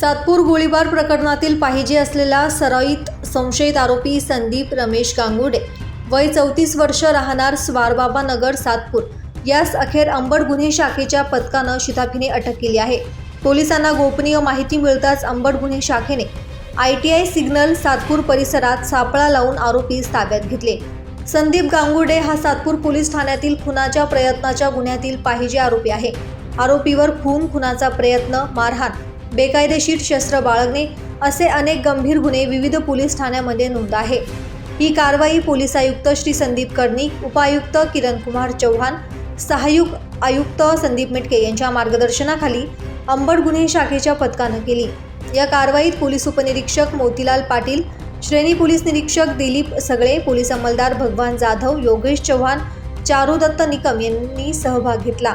सातपूर गोळीबार प्रकरणातील पाहिजे असलेला सराईत संशयित आरोपी संदीप रमेश गांगुडे. वय चौतीस वर्ष राहणार स्वारबाबा नगर सातपूर. यास अखेर अंबड गुन्हे शाखेच्या पथकानं शिताफीने अटक केली आहे. पोलिसांना गोपनीय माहिती मिळताच अंबड गुन्हे शाखेने I T I signal Satpur परिसरात सापळा लावून आरोपीस ताब्यात घेतले. संदीप गांगुडे हा सातपूर पोलीस ठाण्यातील खुनाच्या प्रयत्नाच्या गुन्ह्यातील पाहिजे आरोपी आहे. आरोपीवर खून खुनाचा प्रयत्न मारहाण बेकायदेशीर शस्त्र बाळगणे असे अनेक गंभीर गुन्हे विविध पोलीस ठाण्यामध्ये नोंद आहे. ही कारवाई पोलीस आयुक्त श्री संदीप कर्णिक उपायुक्त किरण कुमार चौहान सहाय्यक आयुक्त संदीप मिटके यांच्या मार्गदर्शनाखाली अंबड गुन्हे शाखेच्या पथकानं केली. या कारवाईत पोलीस उपनिरीक्षक मोतीलाल पाटील श्रेणी पोलीस निरीक्षक दिलीप सगळे पोलीस अंमलदार भगवान जाधव योगेश चव्हाण चारुदत्त निकम यांनी सहभाग घेतला.